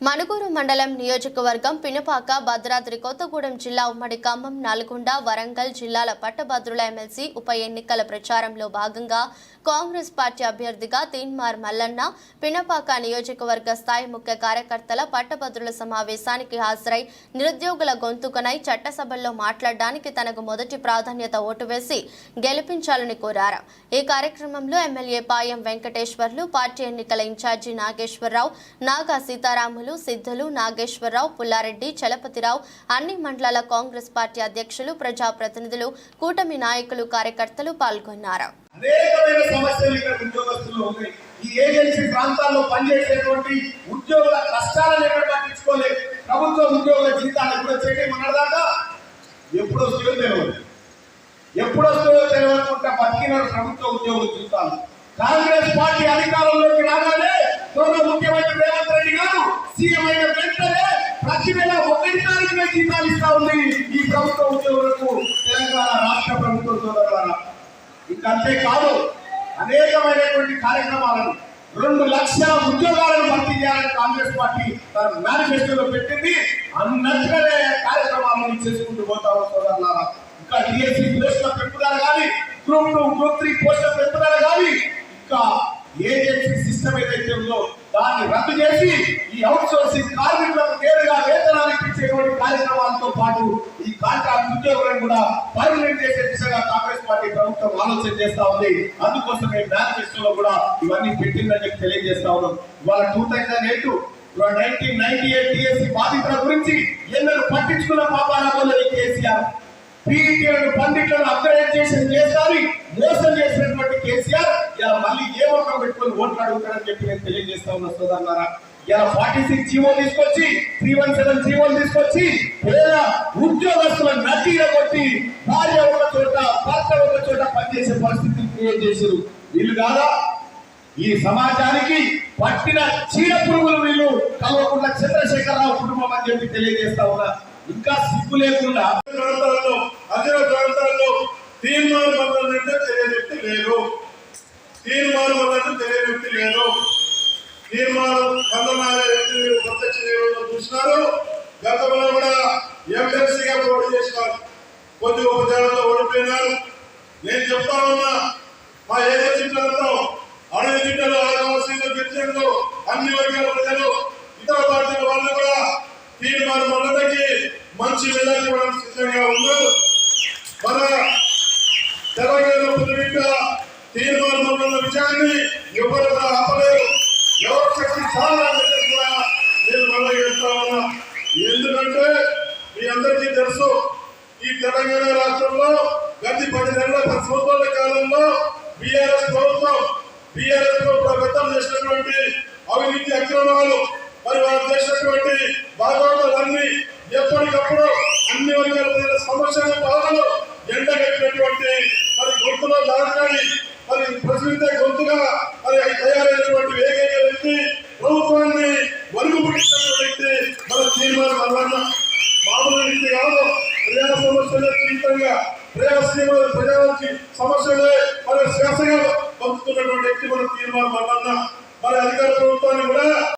మణుగూరు మండలం నియోజకవర్గం పినపాక భద్రాద్రి కొత్తగూడెం జిల్లా ఉమ్మడి ఖమ్మం నల్గొండ వరంగల్ జిల్లాల పట్టభద్రుల ఎమ్మెల్సీ ఉప ఎన్నికల ప్రచారంలో భాగంగా కాంగ్రెస్ పార్టీ అభ్యర్థిగా తీన్మార్ మల్లన్న పినపాక నియోజకవర్గ స్థాయి ముఖ్య కార్యకర్తల పట్టభద్రుల సమావేశానికి హాజరై నిరుద్యోగుల గొంతుకనై చట్టసభల్లో మాట్లాడడానికి తనకు మొదటి ప్రాధాన్యత ఓటు వేసి గెలిపించాలని కోరారు. ఈ కార్యక్రమంలో ఎమ్మెల్యే పాయం వెంకటేశ్వర్లు పార్టీ ఎన్నికల ఇన్ఛార్జి నాగేశ్వరరావు నాగా సీతారాములు సిద్ధులు నాగేశ్వరరావు పుల్లారెడ్డి చలపతిరావు అన్ని మండలాల కాంగ్రెస్ పార్టీ అధ్యక్షులు ప్రజాప్రతినిధులు కూటమి నాయకులు కార్యకర్తలు పాల్గొన్నారు. అనేకమైన సమస్యలు ఇక్కడ ఉద్యోగస్తులు ఉన్నాయి. ఈ ఏజెన్సీ ప్రాంతాల్లో పనిచేసేటువంటి ఉద్యోగుల కష్టాలను ఎక్కడ పట్టించుకోలేదు. ప్రభుత్వ ఉద్యోగుల జీతాలు ఎప్పుడు చేయడం మనదాకా ఎప్పుడు వస్తుందో తెలియదు. ఎప్పుడు వస్తుందో తెలియకుండా బతికినారు ప్రభుత్వ ఉద్యోగుల జీతాలు. కాంగ్రెస్ పార్టీ అధికారంలో సీఎం అయిన వెంటనే ప్రతి నెల ఒకటి తారీఖున జీతాలు ఇస్తా ఉంది ఈ ప్రభుత్వ ఉద్యోగులకు తెలంగాణ రాష్ట్ర ప్రభుత్వం సోదరులారా ఇంకంతే కాదు అనేకమైనటువంటి కార్యక్రమాలను రెండు లక్షల ఉద్యోగాలను భర్తీ చేయాలని కాంగ్రెస్ పార్టీ తన మేనిఫెస్టోలో పెట్టింది. అన్నట్లనే కార్యక్రమాలను చేసుకుంటూ పోతా సోదరులారా. ఇంకా డిఎస్సి పోస్టుల పెంపుదల కానీ గ్రూప్ టూ గ్రూప్ త్రీ పోస్టుల పెంపుదల కానీ ఇంకా ఏజెన్సీ సిస్టమ్ ఏదైతే ఉందో దాన్ని రద్దు చేసి పాటు ఈ కాంట్రాక్ట్ ఉద్యోగులను కూడా పర్మనెంట్ చేసే దిశగా కాంగ్రెస్ పార్టీ ప్రభుత్వం ఆలోచన చేస్తా ఉంది. అందుకోసమే మేనిఫెస్టోలో కూడా ఇవన్నీ పెట్టిందని చెప్పి తెలియజేస్తా ఉన్నాం. ఇవాళ two thousand eight nineteen ninety eight TSC బాధితుల గురించి ఎన్నడూ పట్టించుకున్న పాపాల కేసీఆర్. పీఈటీలను పండిట్లను అప్గ్రేడ్ చేసిన చేస్తారు మోసం చేసినటువంటి కేసీఆర్ ఇలా మళ్ళీ ఏ ఒక్క పెట్టుకొని ఓట్లు అడుగుతారని చెప్పి నేను తెలియజేస్తా ఉన్నా సోదరులారా. ఇలా ఫార్టీ సిక్స్ జీవో తీసుకొచ్చి త్రీ వన్ సెవెన్ జీవోలు తీసుకొచ్చి పేద ఉద్యోగస్తుల నటీల కొట్టి భార్య ఒక చోట భర్త ఒక చోట పనిచేసే పరిస్థితి క్రియేట్ చేశారు. వీళ్ళు కాదా? ఈ సమాజానికి పట్టిన చీడ పురుగులు వీళ్ళు కలవకుండా చంద్రశేఖరరావు కుటుంబం అని చెప్పి తెలియజేస్తా ఉన్నా. ఇంకా సిగ్గు లేకుండా ప్రాంతాల్లో అదే ప్రాంతాల్లో తీర్మానం తెలియజెప్తి లేరు తీర్మానం తెలియజెప్తి లేరు తీర్మానం కందనాల వ్యక్తిని ప్రత్యక్ష నిరోధం చూసినారు. గతంలో కూడా ఎమ్మెల్సీగా పోటీ చేసినారు. కొద్ది ఉపజాలతో ఓడిపోయినారు. నేను చెప్తా ఉన్నా మా ఏజెన్సీ ప్రాంతం అడవి బిడ్డలు ఆదివాసీలు గిరిజనులు అన్ని వర్గాల ప్రజలు ఇతర పార్టీల వాళ్ళు కూడా తీర్మానం వల్లకి మంచి విధానం ఇవ్వడానికి సిద్ధంగా ఉన్నారు. మన తెలంగాణ పుదువిట తీర్మానం వల్ల విషయాన్ని ఎందుకంటే మీ అందరికీ తెలుసు ఈ తెలంగాణ రాష్ట్రంలో గత పది నెలల పది సంవత్సరాల కాలంలో బీఆర్ఎస్ ప్రభుత్వం బీఆర్ఎస్ ప్రభుత్వం చేసినటువంటి అవినీతి అక్రమాలు మరి వారు చేసినటువంటి భాగవతాలన్నీ ఎప్పటికప్పుడు అన్ని వర్గాల ప్రజల సమస్యల బాధలు ఎండగట్టినటువంటి మరి గొంతులో దాటాలి మరి ప్రశ్నించే గొంతుగా మరి తయారైనటువంటి ఏకైక వ్యక్తి ప్రభుత్వాన్ని వరుగు పుట్టినటువంటి వ్యక్తి మన తీర్మానం అల్లన్న మామూలు వ్యక్తి కాదు ప్రజా సమస్యలే జీవితంగా ప్రజాసీమ ప్రజానికి సమస్యలే మన శ్వాసగా పంపుతున్నటువంటి వ్యక్తి మన తీర్మానం మరి అధికార ప్రభుత్వాన్ని కూడా